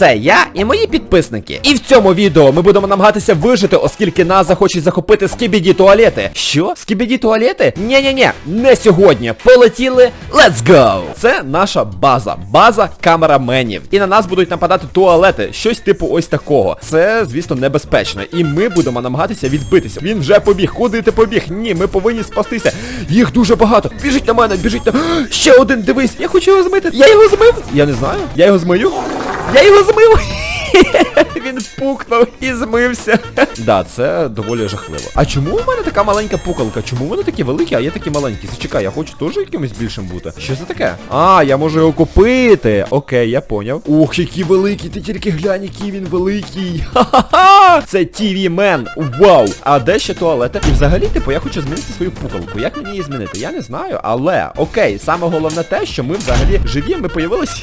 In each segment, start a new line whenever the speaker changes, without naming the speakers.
Це я і мої підписники. І в цьому відео ми будемо намагатися вижити, оскільки нас захочуть захопити скібіді туалети. Що? Скібіді туалети? Ні-ні-ні, не сьогодні. Полетіли. Let's go! Це наша база. База камераменів. І на нас будуть нападати туалети. Щось типу ось такого. Це, звісно, небезпечно. І ми будемо намагатися відбитися. Він вже побіг. Куди ти побіг? Ні, ми повинні спастися. Їх дуже багато. Біжить на мене, біжить на. Ще один, дивись, я хочу його змити. Я його змив. Я не знаю. Я його змию. Я його змив. Він пукнув і змився. Да, це доволі жахливо. А чому у мене така маленька пукалка? Чому вони такі великі, а я такі маленькі? Зачекай, я хочу теж якимось більшим бути. Що це таке? А, я можу його купити. Окей, я поняв. Ох, який великий, ти тільки глянь, який він великий. Ха-ха-ха! Це TV мен. Вау! А де ще туалети? І взагалі, типу, я хочу змінити свою пукалку. Як мені її змінити? Я не знаю, але окей, саме головне те, що ми взагалі живі, ми появилися.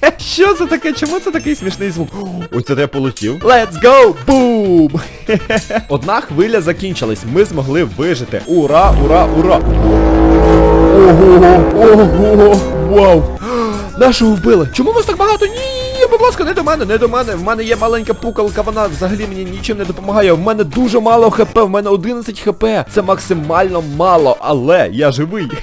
Що це таке? Чому це такий смішний звук? Оце це я полетів. Let's go! Бум! Одна хвиля закінчилась. Ми змогли вижити. Ура, ура, ура! Ого, ого, вау! Нашого вбили. Чому вас так багато? Ні, будь ласка, не до мене, не до мене. В мене є маленька пукалка, вона взагалі мені нічим не допомагає. В мене дуже мало хп, в мене 11 хп. Це максимально мало, але я живий.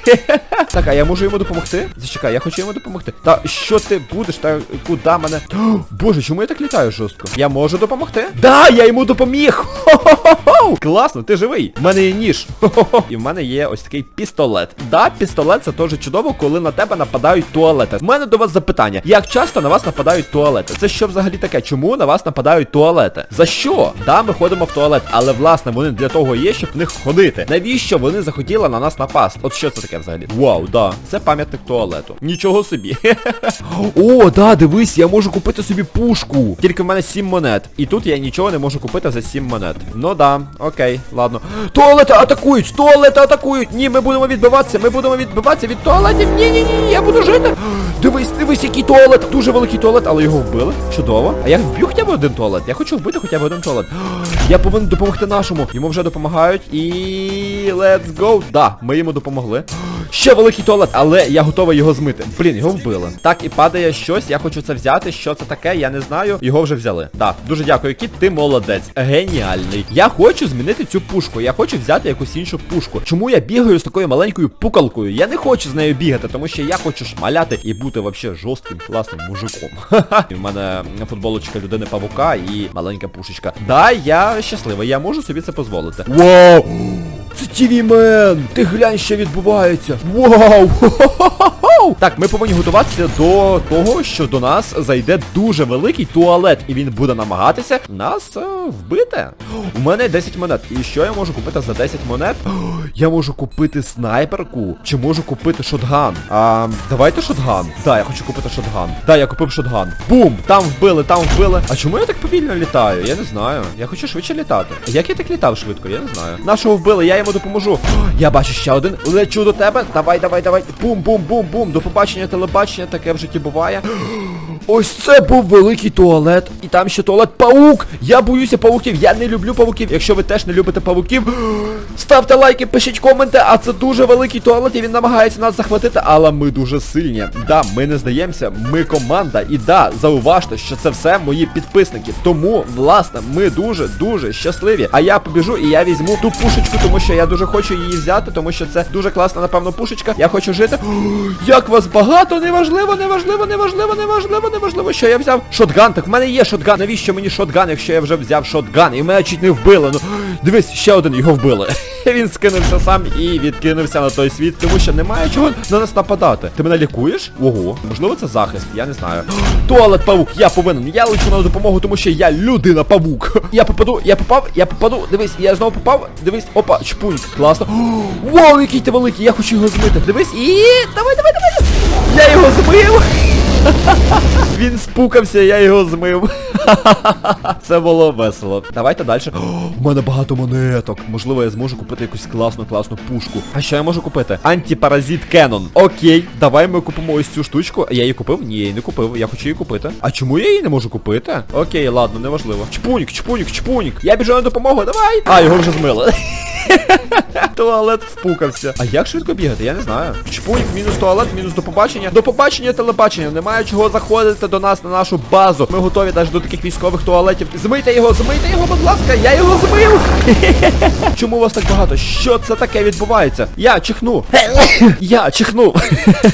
Так, а я можу йому допомогти? Зачекай, я хочу йому допомогти. Та що ти будеш? Та куди мене? О, Боже, чому я так літаю жорстко? Я можу допомогти? Да, я йому допоміг! Хо-хо-хо! Класно, ти живий. В мене є ніж. Хо-хо-хо. І в мене є ось такий пістолет. Да, пістолет це теж чудово, коли на тебе нападають туалети. В мене до вас запитання: як часто на вас нападають туалети? Це що взагалі таке? Чому на вас нападають туалети? За що? Да, ми ходимо в туалет, але власне вони для того є, щоб в них ходити. Навіщо вони захотіли на нас напасти? От що це таке взагалі? Вау, да, це пам'ятник туалету. Нічого собі. О, да, дивись, я можу купити собі пушку. Тільки в мене 7 монет. І тут я нічого не можу купити за 7 монет. Ну да, окей, ладно. Туалети атакують! Туалети атакують! Ні, ми будемо відбиватися, ми будемо відбиватися від туалетів. Ні, ні, ні, я буду жити. Дивись, дивись, який туалет. Дуже великий туалет, але його вбили. Чудово. А я вб'ю хоча б один туалет. Я хочу вбити хоча б один туалет. Я повинен допомогти нашому. Йому вже допомагають. І let's go. Да, ми йому допомогли. Ще великий туалет, але я готовий його змити. Блін, його вбили. Так, і падає щось. Я хочу це взяти. Що це таке? Я не знаю. Його вже взяли. Так, дуже дякую, кіт, ти молодець. Геніальний. Я хочу змінити цю пушку. Я хочу взяти якусь іншу пушку. Чому я бігаю з такою маленькою пукалкою? Я не хочу з нею бігати, тому що я хочу шмаляти і бути вообще жорстким, класним мужиком. Ха-ха. І в мене футболочка людини павука і маленька пушечка. Да, я щасливий, я можу собі це дозволити. Вау! Це TV мен! Ти глянь, що відбувається! Вау! Хо-хо-хо-хо! Так, ми повинні готуватися до того, що до нас зайде дуже великий туалет, і він буде намагатися нас е, вбити. У мене 10 монет. І що я можу купити за 10 монет? Я можу купити снайперку, чи можу купити шотган. А, давайте шотган. Да, я хочу купити шотган. Да, я купив шотган. Бум! Там вбили, там вбили. А чому я так повільно літаю? Я не знаю. Я хочу швидше літати. Як я так літав швидко? Я не знаю. Нашого вбили, я йому допоможу. Я бачу ще один. Лечу до тебе. Давай, давай, давай. Бум, бум, бум, бум. До побачення, телебачення, таке в житті буває. Ось це був великий туалет. І там ще туалет паук. Я боюся павуків. Я не люблю павуків. Якщо ви теж не любите павуків, ставте лайки, пишіть коменти. А це дуже великий туалет, і він намагається нас захватити. Але ми дуже сильні. Да, ми не здаємося. Ми команда. І да, зауважте, що це все мої підписники. Тому, власне, ми дуже, дуже щасливі. А я побіжу і я візьму ту пушечку, тому що я дуже хочу її взяти, тому що це дуже класна, напевно, пушечка. Я хочу жити. Як вас багато, неважливо, неважливо, неважливо, неважливо, неважливо, що я взяв шотган. Так в мене є шотган. Навіщо мені шотган, якщо я вже взяв шотган? І мене чуть не вбили. Ну дивись, ще один його вбили. Він скинувся сам і відкинувся на той світ, тому що немає чого на нас нападати. Ти мене лікуєш? Ого, можливо, це захист, я не знаю. Туалет павук, я повинен. Я лечу на допомогу, тому що я людина павук. Я попаду, я попав, я попаду. Дивись, я знову попав. Дивись, опа, чпунь. Класно. Вау, який ти великий, я хочу його змити. Дивись, і давай, давай, давай. Я його змив. Він спукався, я його змив. Це було весело. Давайте далі. У мене багато монеток. Можливо, я зможу купити якусь класну, класну пушку. А що я можу купити? Антипаразит Кенон. Окей, давай ми купимо ось цю штучку. Я її купив? Ні, не купив. Я хочу її купити. А чому я її не можу купити? Окей, ладно, неважливо. Чпунік, чпунік, чпунік. Я біжу на допомогу, давай. А, його вже змили. Туалет впукався. А як швидко бігати? Я не знаю. Чпунь, мінус туалет, мінус до побачення. До побачення телебачення. Немає чого заходити до нас на нашу базу. Ми готові навіть до таких військових туалетів. Змийте його, змийте його, будь ласка, я його змив. Чому вас так багато? Що це таке відбувається? Я чихну. Я чихну.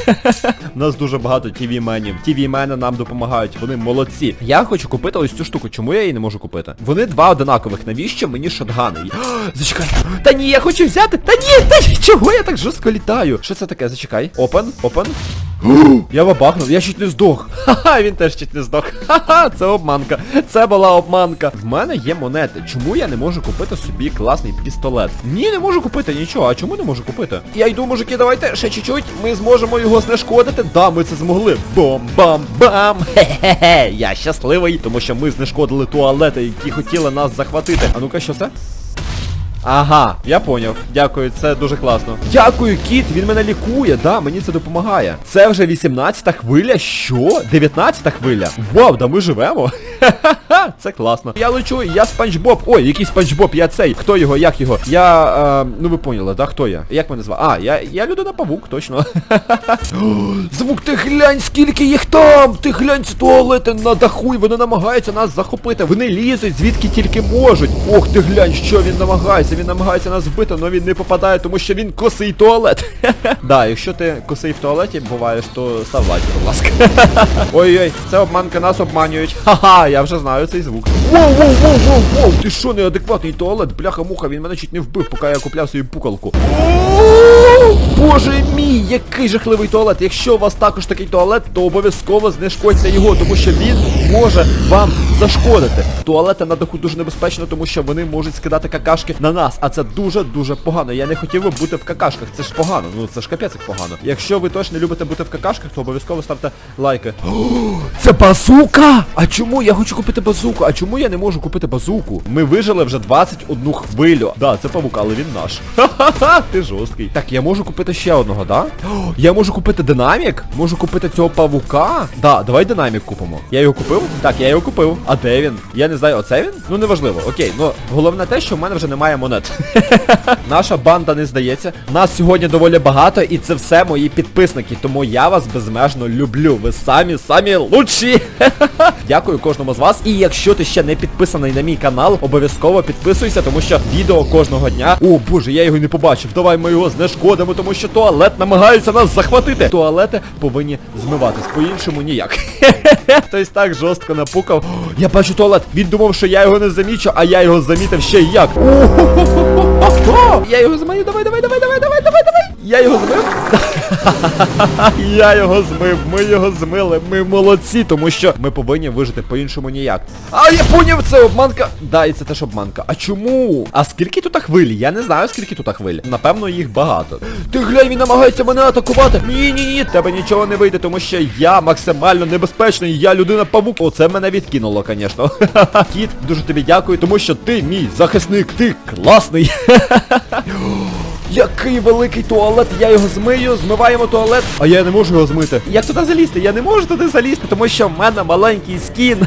У нас дуже багато тіві менів. Тіві мени нам допомагають. Вони молодці. Я хочу купити ось цю штуку. Чому я її не можу купити? Вони два одинакових. Навіщо мені шотгани? Зачекай. Та ні, я хочу взяти. Та ні, та ні, чого я так жорстко літаю? Що це таке? Зачекай. Опен, опен. Я бабахнув, я чуть не здох. Ха-ха, він теж чуть не здох. Ха-ха, це обманка. Це була обманка. В мене є монети. Чому я не можу купити собі класний пістолет? Ні, не можу купити нічого. А чому не можу купити? Я йду, мужики, давайте ще чуть-чуть. Ми зможемо його знешкодити. Да, ми це змогли. Бом-бам-бам. Хе-хе-хе. Я щасливий, тому що ми знешкодили туалети, які хотіли нас захватити. А ну-ка, що це? Ага, я поняв. Дякую, це дуже класно. Дякую, кіт, він мене лікує, да, мені це допомагає. Це вже 18-та хвиля. Що? 19-та хвиля? Вау, да ми живемо. Ха-ха-ха, це класно. Я лечу, я спанч Боб. Ой, який спанч Боб, я цей. Хто його, як його? Я. Е, ну ви поняли, да, хто я? Як мене звати? А, я, я людина павук, точно. Звук, ти глянь, скільки їх там! Ти глянь, ці туалети на даху, і вони намагаються нас захопити. Вони лізуть звідки тільки можуть. Ох, ти глянь, що він намагається. Він намагається нас вбити, але він не попадає, тому що він косий туалет. Да, якщо ти косий в туалеті буваєш, то став лайк, будь ласка. Ой-ой, це обманка, нас обманюють. Ха-ха, я вже знаю цей звук. Воу, воу, воу, воу, воу, ти що, неадекватний туалет? Бляха-муха, він мене чуть не вбив, поки я купляв свою пукалку. Боже мій, який жахливий туалет. Якщо у вас також такий туалет, то обов'язково знешкодьте його, тому що він може вам зашкодити. Туалети на даху дуже небезпечно, тому що вони можуть скидати какашки на нас, а це дуже-дуже погано. Я не хотів би бути в какашках. Це ж погано. Ну це ж капець як погано. Якщо ви точно любите бути в какашках, то обов'язково ставте лайки. Це базука! А чому я хочу купити базуку? А чому я не можу купити базуку? Ми вижили вже 21 хвилю. Да, це павук, але він наш. Ха-ха-ха, ти жорсткий. Так, я можу купити ще одного, да? Я можу купити динамік? Можу купити цього павука? Да, давай динамік купимо. Я його купив? Так, я його купив. А де він? Я не знаю, оце він? Ну неважливо. Окей, ну головне те, що в мене вже немає монет. Наша банда не здається. Нас сьогодні доволі багато, і це все мої підписники. Тому я вас безмежно люблю. Ви самі самі лучші. Дякую кожному з вас. І якщо ти ще не підписаний на мій канал, обов'язково підписуйся, тому що відео кожного дня. О боже, я його не побачив. Давай ми його знешкодимо, тому що туалет намагається нас захватити. Туалети повинні змиватись. По-іншому ніяк. Хтось так жорстко напукав. О, Я бачу туалет. Він думав, що я його не замічу, а я його замітив ще як. О-хо-хо-хо-хо-хо. Я його змию. Давай, давай, давай, давай, давай, давай, давай. Я його змив. Я його змив, ми його змили, ми молодці, тому що ми повинні вижити по-іншому ніяк. А я поняв, це обманка. Да, і це теж обманка. А чому? А скільки тут хвилі? Я не знаю, скільки тут хвилі. Напевно, їх багато. Ти глянь, він намагається мене атакувати. Ні, ні, ні, тебе нічого не вийде, тому що я максимально небезпечний, я людина павук. Оце мене відкинуло, звісно. Кіт, дуже тобі дякую, тому що ти мій захисник, ти класний. Який великий туалет, я його змию, змиваємо туалет, а я не можу його змити. Як туди залізти? Я не можу туди залізти, тому що в мене маленький скін.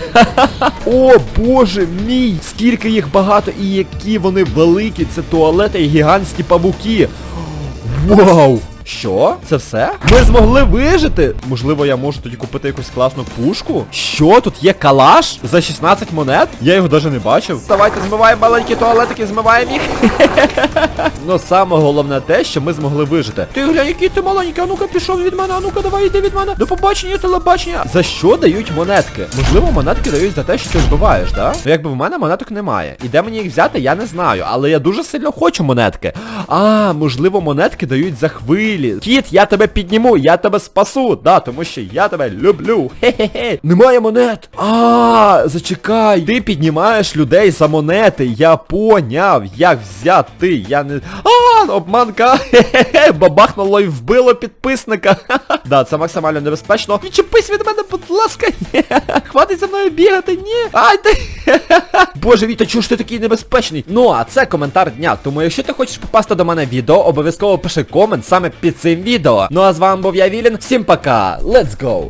О, боже мій! Скільки їх багато і які вони великі. Це туалети і гігантські павуки. Вау! Що? Це все? Ми змогли вижити? Можливо, я можу тоді купити якусь класну пушку? Що? Тут є калаш за 16 монет? Я його навіть не бачив. Давайте змиваємо маленькі туалетики, змиваємо їх. Ну саме головне те, що ми змогли вижити. Ти глянь, який ти маленький, а ну-ка пішов від мене, а ну-ка давай йди від мене. До побачення, телебачення. За що дають монетки? Можливо, монетки дають за те, що ти вбиваєш, да? Ну якби в мене монеток немає. І де мені їх взяти, я не знаю. Але я дуже сильно хочу монетки. А, можливо, монетки дають за хвилі. Кіт, я тебе підніму, я тебе спасу. Да, тому що я тебе люблю. Хе-хе-хе. Немає монет. А, зачекай. Ти піднімаєш людей за монети. Я поняв, як взяти. Я не. А, обманка. Хе-хе-хе. Бабахнуло і вбило підписника. Да, це максимально небезпечно. Відчепись від мене, будь ласка. Хватить за мною бігати, ні. Ай ти. Боже, Віта, чого ж ти такий небезпечний? Ну, а це коментар дня. Тому якщо ти хочеш попасти до мене в відео, обов'язково пиши комент саме під цим відео. Ну а з вами був я Вілін. Всім пока. Let's go!